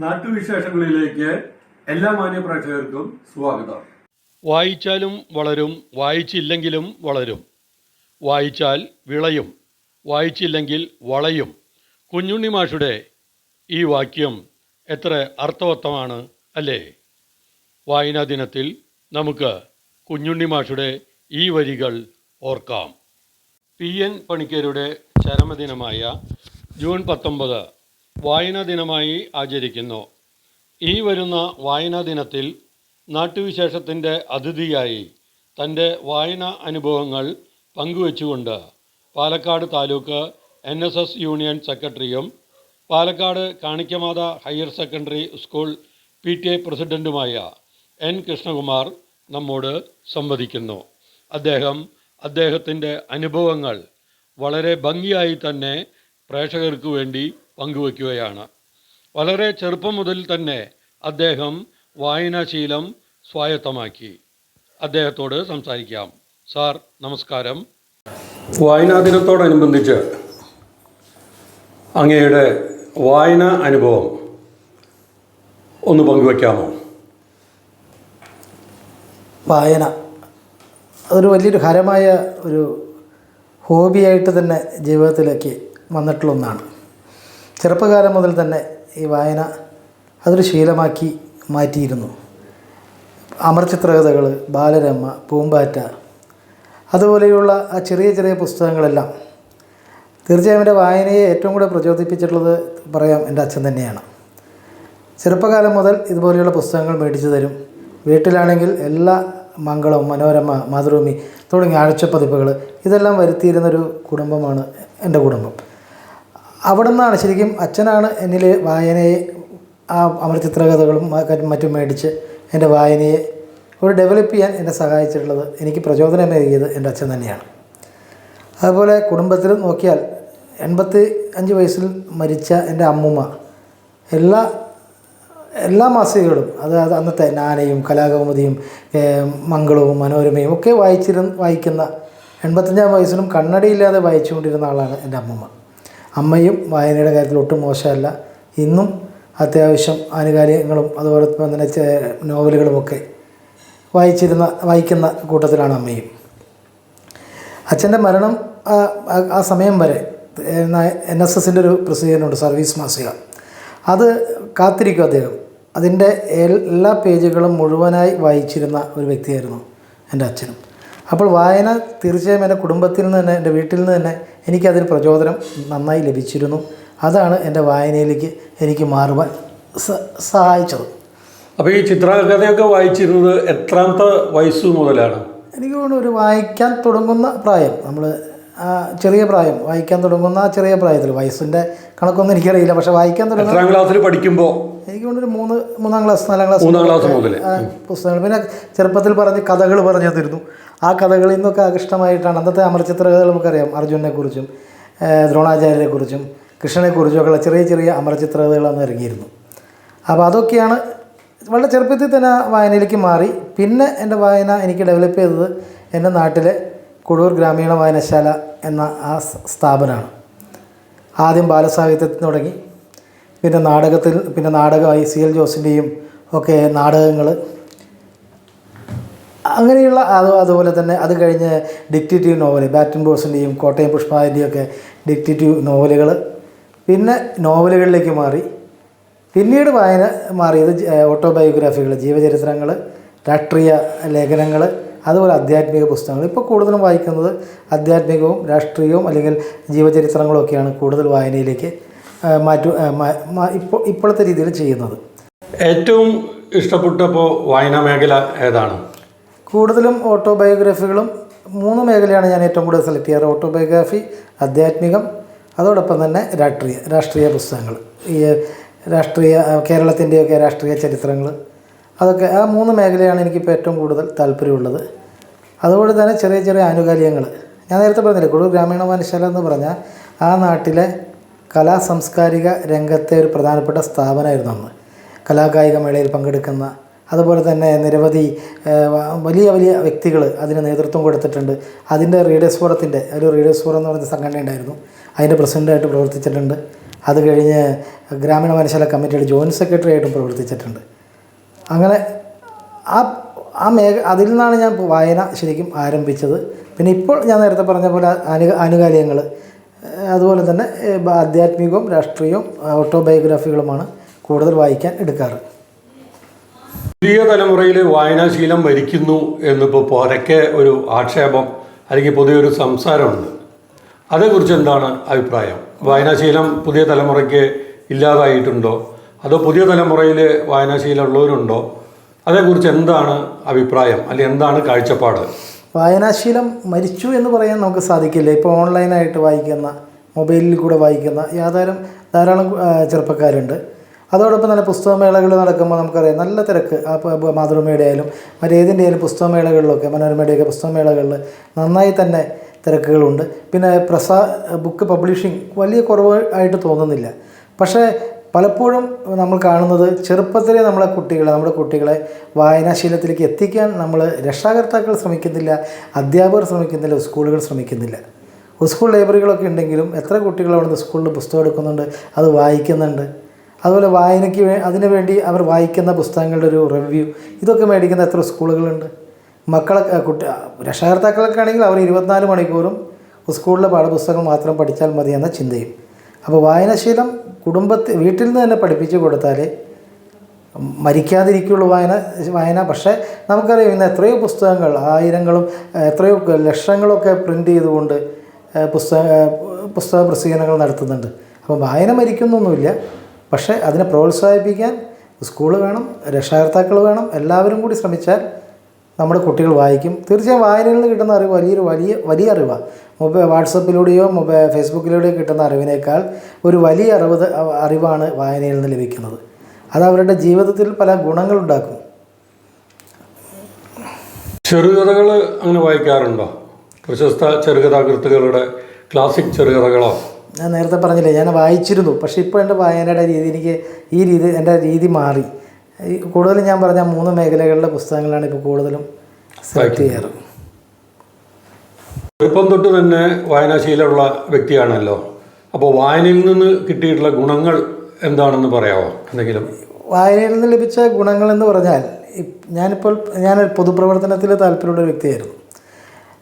നാട്ടുവിശേഷങ്ങളിലേക്ക് എല്ലാ മാന്യപ്രേക്ഷകർക്കും സ്വാഗതം. വായിച്ചാലും വളരും വായിച്ചില്ലെങ്കിലും വളരും. വായിച്ചാൽ വിളയും വായിച്ചില്ലെങ്കിൽ വളയും. കുഞ്ഞുണ്ണി മാഷുടെ ഈ വാക്യം എത്ര അർത്ഥവത്തമാണ് അല്ലേ? വായനാ ദിനത്തിൽ നമുക്ക് കുഞ്ഞുണ്ണി മാഷുടെ ഈ വരികൾ ഓർക്കാം. പി. എൻ. പണിക്കരുടെ ചരമദിനമായ ജൂൺ പത്തൊമ്പത് വായനാ ദിനമായി ആചരിക്കുന്നു. ഈ വരുന്ന വായനാ ദിനത്തിൽ നാട്ടുവിശേഷത്തിന്റെ അതിഥിയായി തന്റെ വായനാ അനുഭവങ്ങൾ പങ്കുവച്ചുകൊണ്ട് Palakkad taluk N S S union സെക്രട്ടറിയും Palakkad Kanikkamatha higher secondary school P T A പ്രസിഡന്റുമായ എൻ കൃഷ്ണകുമാർ നമ്മോട് സംവദിക്കുന്നു. അദ്ദേഹം അദ്ദേഹത്തിന്റെ അനുഭവങ്ങൾ വളരെ ഭംഗിയായി തന്നെ പ്രേക്ഷകർക്ക് വേണ്ടി പങ്കുവയ്ക്കുകയാണ്. വളരെ ചെറുപ്പം മുതൽ തന്നെ അദ്ദേഹം വായനാശീലം സ്വായത്തമാക്കി. അദ്ദേഹത്തോട് സംസാരിക്കാം. സാർ നമസ്കാരം. വായനാ ദിനത്തോടനുബന്ധിച്ച് അങ്ങയുടെ വായന അനുഭവം ഒന്ന് പങ്കുവയ്ക്കാമോ? വായന. അതൊരു വലിയൊരു ഹരമായ ഒരു ഹോബിയായിട്ട് തന്നെ ജീവിതത്തിലേക്ക് വന്നിട്ടുള്ള ഒന്നാണ് ചെറുപ്പകാലം മുതൽ തന്നെ ഈ വായന അതൊരു ശീലമാക്കി മാറ്റിയിരുന്നു. അമർചിത്രകഥകൾ ബാലരമ പൂമ്പാറ്റ അതുപോലെയുള്ള ആ ചെറിയ ചെറിയ പുസ്തകങ്ങളെല്ലാം തീർച്ചയായും എന്റെ വായനയെ ഏറ്റവും കൂടെ പ്രചോദിപ്പിച്ചിട്ടുള്ളത് പറയാം എന്റെ അച്ഛൻ തന്നെയാണ്. ചെറുപ്പകാലം മുതൽ ഇതുപോലെയുള്ള പുസ്തകങ്ങൾ മേടിച്ചു തരും. വീട്ടിലാണെങ്കിൽ എല്ലാ മംഗളം മനോരമ മാതൃഭൂമി തുടങ്ങിയ ആഴ്ചപ്പതിപ്പുകൾ ഇതെല്ലാം വരുത്തിയിരുന്നൊരു കുടുംബമാണ് എന്റെ കുടുംബം. അവിടെ നിന്നാണ് ശരിക്കും അച്ഛനാണ് എന്നിൽ വായനയെ ആ അമർചിത്രകഥകളും മറ്റും മേടിച്ച് എന്റെ വായനയെ ഒരു ഡെവലപ്പ് ചെയ്യാൻ എന്നെ സഹായിച്ചിട്ടുള്ളത് എനിക്ക് പ്രചോദനമേകിയത് എന്റെ അച്ഛൻ തന്നെയാണ്. അതുപോലെ കുടുംബത്തിൽ നോക്കിയാൽ എൺപത്തി അഞ്ച് വയസ്സിൽ മരിച്ച എന്റെ അമ്മുമ്മ എല്ലാ എല്ലാ മാസികകളും അത് അന്നത്തെ നാനയും കലാകൗമുദിയും മംഗളവും മനോരമയും ഒക്കെ വായിച്ചിരുന്ന വായിക്കുന്ന എൺപത്തഞ്ചാം വയസ്സിലും കണ്ണടയില്ലാതെ വായിച്ചുകൊണ്ടിരുന്ന ആളാണ് എന്റെ അമ്മമ്മ. അമ്മയും വായനയുടെ കാര്യത്തിൽ ഒട്ടും മോശമല്ല. ഇന്നും അത്യാവശ്യം ആനുകാലികങ്ങളും അതുപോലെ തന്നെ നോവലുകളുമൊക്കെ വായിച്ചിരുന്ന വായിക്കുന്ന കൂട്ടത്തിലാണ് അമ്മയും. അച്ഛന്റെ മരണം ആ സമയം വരെ എൻ എസ് എസിന്റെ ഒരു പ്രസിദ്ധീകരണമുണ്ട് സർവീസ് മാസിക. അത് കാത്തിരിക്കും അദ്ദേഹം. അതിന്റെ എല്ലാ പേജുകളും മുഴുവനായി വായിച്ചിരുന്ന ഒരു വ്യക്തിയായിരുന്നു എന്റെ അച്ഛനും. അപ്പോൾ വായന തീർച്ചയായും എന്റെ കുടുംബത്തിൽ നിന്ന് തന്നെ എന്റെ വീട്ടിൽ നിന്ന് തന്നെ എനിക്കതിന് പ്രചോദനം നന്നായി ലഭിച്ചിരുന്നു. അതാണ് എന്റെ വായനയിലേക്ക് എനിക്ക് മാറുവാൻ സഹായിച്ചത്. അപ്പോൾ ഈ ചിത്രകഥയൊക്കെ വായിച്ചിരുന്നത് എത്രാമത്തെ വയസ്സ് മുതലാണ്? എനിക്ക് തോന്നുന്നു ഒരു വായിക്കാൻ തുടങ്ങുന്ന പ്രായം. നമ്മൾ ചെറിയ പ്രായം. വായിക്കാൻ തുടങ്ങുന്ന ആ ചെറിയ പ്രായത്തിൽ വയസ്സിന്റെ കണക്കൊന്നും എനിക്കറിയില്ല. പക്ഷേ വായിക്കാൻ തുടങ്ങുന്ന എത്രാം ക്ലാസ്സിൽ പഠിക്കുമ്പോൾ എനിക്ക് തോന്നുന്നു മൂന്ന് മൂന്നാം ക്ലാസ് നാലാം ക്ലാസ് മൂന്നാം ക്ലാസ് മുതൽ പുസ്തകങ്ങൾ. പിന്നെ ചെറുപ്പത്തിൽ പറഞ്ഞ് കഥകൾ പറഞ്ഞു തരുന്നു ആ കഥകളിൽ നിന്നൊക്കെ ആകൃഷ്ടമായിട്ടാണ് അന്നത്തെ അമർചിത്രകഥകൾ നമുക്കറിയാം. അർജുനെക്കുറിച്ചും ദ്രോണാചാര്യരെക്കുറിച്ചും കൃഷ്ണനെക്കുറിച്ചും കുറിച്ചും കൃഷ്ണനെ കുറിച്ചും ഒക്കെ ഉള്ള ചെറിയ ചെറിയ അമർചിത്രകഥകൾ അന്ന് ഇറങ്ങിയിരുന്നു. അപ്പോൾ അതൊക്കെയാണ് വളരെ ചെറുപ്പത്തിൽ തന്നെ വായനയിലേക്ക് മാറി. പിന്നെ എന്റെ വായന എനിക്ക് ഡെവലപ്പ് ചെയ്തത് എന്റെ നാട്ടിലെ കുടൂർ ഗ്രാമീണ വായനശാല എന്ന ആ സ്ഥാപനമാണ്. ആദ്യം ബാലസാഹിത്യത്തിൽ തുടങ്ങി. പിന്നെ നാടകത്തിൽ പിന്നെ നാടകമായി സി എൽ ജോസിന്റെയും ഒക്കെ നാടകങ്ങൾ അങ്ങനെയുള്ള അത് അതുപോലെ തന്നെ അത് കഴിഞ്ഞ് ഡിക്റ്റേറ്റീവ് നോവൽ ബാറ്റൻ ബോസിന്റെയും കോട്ടയം പുഷ്പാതിന്റെയും ഒക്കെ ഡിക്റ്റേറ്റീവ് നോവലുകൾ പിന്നെ നോവലുകളിലേക്ക് മാറി. പിന്നീട് വായന മാറിയത് ഓട്ടോബയോഗ്രാഫികൾ ജീവചരിത്രങ്ങൾ രാഷ്ട്രീയ ലേഖനങ്ങൾ അതുപോലെ ആധ്യാത്മിക പുസ്തകങ്ങൾ ഇപ്പോൾ കൂടുതലും വായിക്കുന്നത് ആധ്യാത്മികവും രാഷ്ട്രീയവും അല്ലെങ്കിൽ ജീവചരിത്രങ്ങളും ഒക്കെയാണ് കൂടുതൽ വായനയിലേക്ക് മാറ്റു ഇപ്പോൾ ഇപ്പോഴത്തെ രീതിയിൽ ചെയ്യുന്നത്. ഏറ്റവും ഇഷ്ടപ്പെട്ടപ്പോൾ വായനാ മേഖല ഏതാണ്? കൂടുതലും ഓട്ടോബയോഗ്രഫികളും മൂന്ന് മേഖലയാണ് ഞാൻ ഏറ്റവും കൂടുതൽ സെലക്ട് ചെയ്യാറ്. ഓട്ടോബയോഗ്രഫി ആധ്യാത്മികം അതോടൊപ്പം തന്നെ രാഷ്ട്രീയ രാഷ്ട്രീയ പുസ്തകങ്ങൾ. ഈ രാഷ്ട്രീയ കേരളത്തിന്റെയൊക്കെ രാഷ്ട്രീയ ചരിത്രങ്ങൾ. അതൊക്കെ ആ മൂന്ന് മേഖലയാണ് എനിക്കിപ്പോൾ ഏറ്റവും കൂടുതൽ താല്പര്യമുള്ളത്. അതുപോലെ തന്നെ ചെറിയ ചെറിയ ആനുകാലികങ്ങൾ. ഞാൻ നേരത്തെ പറഞ്ഞില്ലേ കൊടു ഗ്രാമീണ വായനശാല എന്ന് പറഞ്ഞാൽ ആ നാട്ടിലെ കലാ സാംസ്കാരിക രംഗത്തെ ഒരു പ്രധാനപ്പെട്ട സ്ഥാപനമായിരുന്നു അന്ന്. കലാകായിക മേളയിൽ പങ്കെടുക്കുന്ന അതുപോലെ തന്നെ നിരവധി വലിയ വലിയ വ്യക്തികൾ അതിന് നേതൃത്വം കൊടുത്തിട്ടുണ്ട്. അതിന്റെ റീഡേഴ്സ് ഫോറത്തിന്റെ ഒരു റീഡേഴ്സ് ഫോറം എന്ന് പറയുന്ന സംഘടന ഉണ്ടായിരുന്നു. അതിന്റെ പ്രസിഡന്റായിട്ട് പ്രവർത്തിച്ചിട്ടുണ്ട്. അത് കഴിഞ്ഞ് ഗ്രാമീണ വായനശാല കമ്മിറ്റിയുടെ ജോയിന്റ് സെക്രട്ടറി ആയിട്ടും പ്രവർത്തിച്ചിട്ടുണ്ട്. അങ്ങനെ ആ ആ മേഖ അതിൽ നിന്നാണ് ഞാൻ വായന ശരിക്കും ആരംഭിച്ചത്. പിന്നെ ഇപ്പോൾ ഞാൻ നേരത്തെ പറഞ്ഞ പോലെ അനു ആനുകാലികങ്ങൾ അതുപോലെ തന്നെ ആധ്യാത്മികവും രാഷ്ട്രീയവും ഓട്ടോബയോഗ്രാഫികളുമാണ് കൂടുതൽ വായിക്കാൻ എടുക്കാറ്. പുതിയ തലമുറയിൽ വായനാശീലം മരിക്കുന്നു എന്നിപ്പോൾ പരക്കെ ഒരു ആക്ഷേപം അല്ലെങ്കിൽ പുതിയൊരു സംസാരമുണ്ട് അതേക്കുറിച്ച് എന്താണ് അഭിപ്രായം? വായനാശീലം പുതിയ തലമുറയ്ക്ക് ഇല്ലാതായിട്ടുണ്ടോ? അതോ പുതിയ തലമുറയിൽ വായനാശീലം ഉള്ളവരുണ്ടോ? അതേക്കുറിച്ച് എന്താണ് അഭിപ്രായം? അല്ലെങ്കിൽ എന്താണ് കാഴ്ചപ്പാട്? വായനാശീലം മരിച്ചു എന്ന് പറയാൻ നമുക്ക് സാധിക്കില്ല. ഇപ്പോൾ ഓൺലൈനായിട്ട് വായിക്കുന്ന മൊബൈലിൽ കൂടെ വായിക്കുന്ന യാതാരം ധാരാളം ചെറുപ്പക്കാരുണ്ട്. അതോടൊപ്പം തന്നെ പുസ്തകമേളകൾ നടക്കുമ്പോൾ നമുക്കറിയാം നല്ല തിരക്ക്. മാതൃഭൂമിയുടെ ആയാലും മറ്റേതിന്റെ ആയാലും പുസ്തകമേളകളിലൊക്കെ മനോരമയുടെയൊക്കെ പുസ്തകമേളകളിൽ നന്നായി തന്നെ തിരക്കുകളുണ്ട്. പിന്നെ പ്രസാ ബുക്ക് പബ്ലിഷിംഗ് വലിയ കുറവ് ആയിട്ട് തോന്നുന്നില്ല. പക്ഷേ പലപ്പോഴും നമ്മൾ കാണുന്നത് ചെറുപ്പത്തിലെ നമ്മളെ കുട്ടികളെ നമ്മുടെ കുട്ടികളെ വായനാശീലത്തിലേക്ക് എത്തിക്കാൻ നമ്മൾ രക്ഷാകർത്താക്കൾ ശ്രമിക്കുന്നില്ല അധ്യാപകർ ശ്രമിക്കുന്നില്ല സ്കൂളുകൾ ശ്രമിക്കുന്നില്ല. സ്കൂൾ ലൈബ്രറികളൊക്കെ ഉണ്ടെങ്കിലും എത്ര കുട്ടികൾ അവിടുന്ന് സ്കൂളിൽ പുസ്തകം എടുക്കുന്നുണ്ട് അത് വായിക്കുന്നുണ്ട്. അതുപോലെ വായനയ്ക്ക് വേ അതിനു വേണ്ടി അവർ വായിക്കുന്ന പുസ്തകങ്ങളുടെ ഒരു റിവ്യൂ ഇതൊക്കെ മേടിക്കുന്ന എത്ര സ്കൂളുകളുണ്ട്? മക്കളെ കുട്ടി രക്ഷകർത്താക്കളൊക്കെ ആണെങ്കിൽ അവർ ഇരുപത്തിനാല് മണിക്കൂറും സ്കൂളിലെ പാഠപുസ്തകം മാത്രം പഠിച്ചാൽ മതി എന്ന ചിന്തയും. അപ്പോൾ വായനാശീലം കുടുംബത്തിൽ വീട്ടിൽ നിന്ന് തന്നെ പഠിപ്പിച്ചു കൊടുത്താൽ മരിക്കാതിരിക്കുള്ളൂ വായന വായന. പക്ഷേ നമുക്കറിയാം ഇന്ന് എത്രയോ പുസ്തകങ്ങൾ ആയിരങ്ങളും എത്രയോ ലക്ഷങ്ങളൊക്കെ പ്രിന്റ് ചെയ്തുകൊണ്ട് പുസ്തക പുസ്തക പ്രസിദ്ധീകരണങ്ങൾ നടത്തുന്നുണ്ട്. അപ്പോൾ വായന മരിക്കുന്നൊന്നുമില്ല. പക്ഷേ അതിനെ പ്രോത്സാഹിപ്പിക്കാൻ സ്കൂൾ വേണം രക്ഷാകർത്താക്കൾ വേണം എല്ലാവരും കൂടി ശ്രമിച്ചാൽ നമ്മുടെ കുട്ടികൾ വായിക്കും. തീർച്ചയായും വായനയിൽ നിന്ന് കിട്ടുന്ന അറിവ് വലിയൊരു വലിയ വലിയ അറിവാണ് മൊബൈൽ വാട്സപ്പിലൂടെയോ മൊബൈൽ ഫേസ്ബുക്കിലൂടെയോ കിട്ടുന്ന അറിവിനേക്കാൾ ഒരു വലിയ അറിവ് അറിവാണ് വായനയിൽ നിന്ന് ലഭിക്കുന്നത്. അത് അവരുടെ ജീവിതത്തിൽ പല ഗുണങ്ങൾ ഉണ്ടാക്കും. ചെറുകഥകൾ അങ്ങനെ വായിക്കാറുണ്ടോ? പ്രശസ്ത ചെറുകഥാകൃത്തുക്കളുടെ ക്ലാസിക് ചെറുകഥകളോ? ഞാൻ നേരത്തെ പറഞ്ഞില്ലേ ഞാൻ വായിച്ചിരുന്നു. പക്ഷേ ഇപ്പോൾ എന്റെ വായനയുടെ രീതി എനിക്ക് ഈ രീതി എന്റെ രീതി മാറി. കൂടുതലും ഞാൻ പറഞ്ഞ മൂന്ന് മേഖലകളിലെ പുസ്തകങ്ങളാണ് ഇപ്പോൾ കൂടുതലും സെലക്ട് ചെയ്യാറ്. ഇപ്പം തൊട്ട് തന്നെ വായനാശീലമുള്ള വ്യക്തിയാണല്ലോ. അപ്പോൾ വായനയിൽ നിന്ന് കിട്ടിയിട്ടുള്ള ഗുണങ്ങൾ എന്താണെന്ന് പറയാമോ എന്തെങ്കിലും? വായനയിൽ നിന്ന് ലഭിച്ച ഗുണങ്ങൾ എന്ന് പറഞ്ഞാൽ ഞാനിപ്പോൾ ഞാൻ പൊതുപ്രവർത്തനത്തിൽ താല്പര്യമുള്ള ഒരു വ്യക്തിയായിരുന്നു.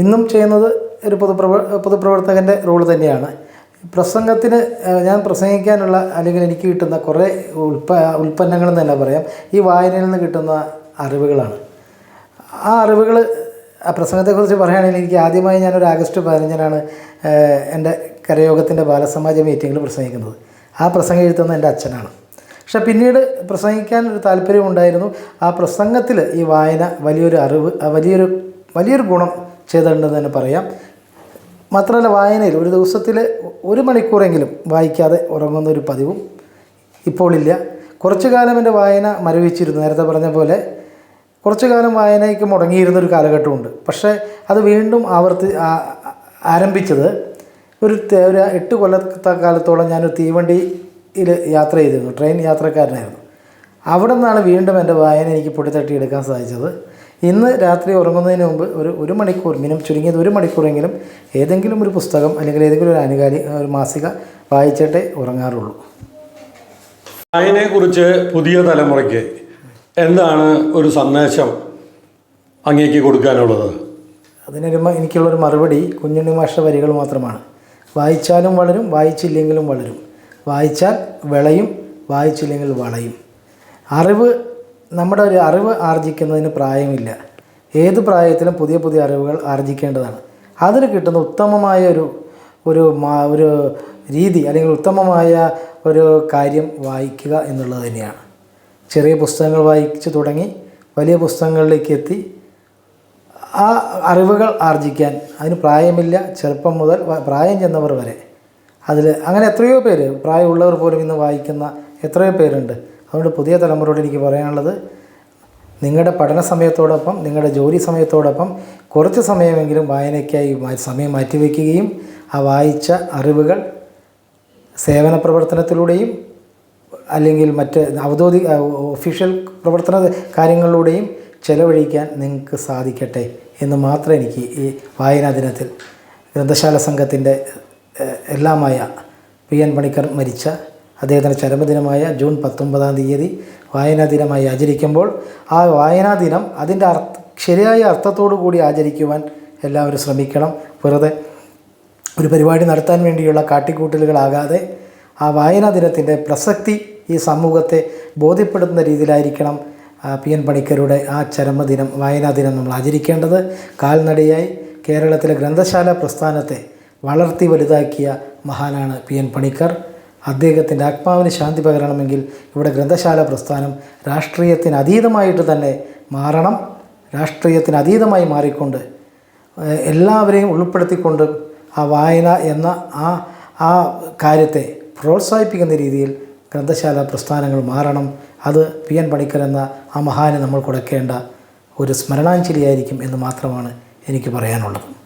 ഇന്നും ചെയ്യുന്നത് ഒരു പൊതുപ്രവ പൊതുപ്രവർത്തകന്റെ റോൾ തന്നെയാണ്. പ്രസംഗത്തിന് ഞാൻ പ്രസംഗിക്കാനുള്ള അല്ലെങ്കിൽ എനിക്ക് കിട്ടുന്ന കുറേ ഉൽപ്പ ഉൽപ്പന്നങ്ങൾ എന്ന് തന്നെ പറയാം. ഈ വായനയിൽ നിന്ന് കിട്ടുന്ന അറിവുകളാണ്. ആ അറിവുകൾ ആ പ്രസംഗത്തെക്കുറിച്ച് പറയുകയാണെങ്കിൽ എനിക്ക് ആദ്യമായി ഞാനൊരു ആഗസ്റ്റ് പതിനഞ്ചിനാണ് എന്റെ കരയോഗത്തിന്റെ ബാലസമാജ മീറ്റിങ്ങിൽ പ്രസംഗിക്കുന്നത്. ആ പ്രസംഗം എഴുതുന്നത് എന്റെ അച്ഛനാണ്. പക്ഷേ പിന്നീട് പ്രസംഗിക്കാൻ ഒരു താല്പര്യമുണ്ടായിരുന്നു ആ പ്രസംഗത്തിൽ ഈ വായന വലിയൊരു അറിവ് വലിയൊരു വലിയൊരു ഗുണം ചെയ്തിട്ടുണ്ടെന്ന് തന്നെ പറയാം. മാത്രമല്ല വായനയിൽ ഒരു ദിവസത്തിൽ ഒരു മണിക്കൂറെങ്കിലും വായിക്കാതെ ഉറങ്ങുന്ന ഒരു പതിവും ഇപ്പോൾ ഇല്ല കുറച്ചു കാലം എന്റെ വായന മരവിച്ചിരുന്നു. നേരത്തെ പറഞ്ഞ പോലെ കുറച്ചു കാലം വായനയ്ക്ക് മുടങ്ങിയിരുന്ന ഒരു കാലഘട്ടമുണ്ട്. പക്ഷേ അത് വീണ്ടും ആവർത്തി ആരംഭിച്ചത് ഒരു ഒരു എട്ട് കൊല്ലത്തെ കാലത്തോളം ഞാനൊരു തീവണ്ടിയിൽ യാത്ര ചെയ്തിരുന്നു. ട്രെയിൻ യാത്രക്കാരനായിരുന്നു. അവിടെ നിന്നാണ് വീണ്ടും എന്റെ വായന എനിക്ക് പൊടിത്തട്ടിയെടുക്കാൻ സാധിച്ചത്. ഇന്ന് രാത്രി ഉറങ്ങുന്നതിന് മുമ്പ് ഒരു ഒരു മണിക്കൂർ മിനിമം ചുരുങ്ങിയത് ഒരു മണിക്കൂറെങ്കിലും ഏതെങ്കിലും ഒരു പുസ്തകം അല്ലെങ്കിൽ ഏതെങ്കിലും ഒരു ആനുകാലി ഒരു മാസിക വായിച്ചിട്ടേ ഉറങ്ങാറുള്ളൂ. വായനയെക്കുറിച്ച് പുതിയ തലമുറയ്ക്ക് എന്താണ് ഒരു സന്ദേശം അങ്ങേക്ക് കൊടുക്കാനുള്ളത്? അതിനൊരു എനിക്കുള്ളൊരു മറുപടി കുഞ്ഞുണ്ണി മാഷ വരികൾ മാത്രമാണ്. വായിച്ചാലും വളരും വായിച്ചില്ലെങ്കിലും വളരും. വായിച്ചാൽ വിളയും വായിച്ചില്ലെങ്കിൽ വളയും. അറിവ് നമ്മുടെ ഒരു അറിവ് ആർജിക്കുന്നതിന് പ്രായമില്ല. ഏത് പ്രായത്തിലും പുതിയ പുതിയ അറിവുകൾ ആർജിക്കേണ്ടതാണ്. അതിന് കിട്ടുന്ന ഉത്തമമായ ഒരു ഒരു ഒരു രീതി അല്ലെങ്കിൽ ഉത്തമമായ ഒരു കാര്യം വായിക്കുക എന്നുള്ളത് തന്നെയാണ്. ചെറിയ പുസ്തകങ്ങൾ വായിച്ചു തുടങ്ങി വലിയ പുസ്തകങ്ങളിലേക്ക് എത്തി ആ അറിവുകൾ ആർജിക്കാൻ അതിന് പ്രായമില്ല. ചെറുപ്പം മുതൽ പ്രായം ചെന്നവർ വരെ. അതിൽ അങ്ങനെ എത്രയോ പേര് പ്രായമുള്ളവർ പോലും ഇന്ന് വായിക്കുന്ന എത്രയോ പേരുണ്ട്. അതുകൊണ്ട് പുതിയ തലമുറയോട് എനിക്ക് പറയാനുള്ളത് നിങ്ങളുടെ പഠന സമയത്തോടൊപ്പം നിങ്ങളുടെ ജോലി സമയത്തോടൊപ്പം കുറച്ച് സമയമെങ്കിലും വായനയ്ക്കായി സമയം മാറ്റിവെക്കുകയും ആ വായിച്ച അറിവുകൾ സേവന പ്രവർത്തനത്തിലൂടെയും അല്ലെങ്കിൽ മറ്റ് ഔദ്യോഗിക ഒഫീഷ്യൽ പ്രവർത്തന കാര്യങ്ങളിലൂടെയും ചെലവഴിക്കാൻ നിങ്ങൾക്ക് സാധിക്കട്ടെ എന്ന് മാത്രം എനിക്ക് ഈ വായനാ ദിനത്തിൽ ഗ്രന്ഥശാല സംഘത്തിന്റെ എല്ലാമായ പി എൻ പണിക്കർ മരിച്ച അദ്ദേഹത്തിന്റെ ചരമദിനമായ ജൂൺ പത്തൊമ്പതാം തീയതി വായനാ ദിനമായി ആചരിക്കുമ്പോൾ ആ വായനാ ദിനം അതിന്റെ അർത്ഥ ശരിയായ അർത്ഥത്തോടു കൂടി ആചരിക്കുവാൻ എല്ലാവരും ശ്രമിക്കണം. വെറുതെ ഒരു പരിപാടി നടത്താൻ വേണ്ടിയുള്ള കാട്ടിക്കൂട്ടലുകളാകാതെ ആ വായനാ ദിനത്തിന്റെ പ്രസക്തി ഈ സമൂഹത്തെ ബോധ്യപ്പെടുത്തുന്ന രീതിയിലായിരിക്കണം പി എൻ പണിക്കരുടെ ആ ചരമദിനം വായനാ ദിനം നമ്മൾ ആചരിക്കേണ്ടത്. കാൽനടയായി കേരളത്തിലെ ഗ്രന്ഥശാല പ്രസ്ഥാനത്തെ വളർത്തി വലുതാക്കിയ മഹാനാണ് പി എൻ പണിക്കർ. അദ്ദേഹത്തിന്റെ ആത്മാവിന് ശാന്തി പകരണമെങ്കിൽ ഇവിടെ ഗ്രന്ഥശാല പ്രസ്ഥാനം രാഷ്ട്രീയത്തിന് അതീതമായിട്ട് തന്നെ മാറണം. രാഷ്ട്രീയത്തിന് അതീതമായി മാറിക്കൊണ്ട് എല്ലാവരെയും ഉൾപ്പെടുത്തിക്കൊണ്ട് ആ വായന എന്ന ആ ആ കാര്യത്തെ പ്രോത്സാഹിപ്പിക്കുന്ന രീതിയിൽ ഗ്രന്ഥശാല പ്രസ്ഥാനങ്ങൾ മാറണം. അത് പി എൻ പണിക്കർ എന്ന ആ മഹാന് നമ്മൾ കൊടുക്കേണ്ട ഒരു സ്മരണാഞ്ജലിയായിരിക്കും എന്ന് മാത്രമാണ് എനിക്ക് പറയാനുള്ളത്.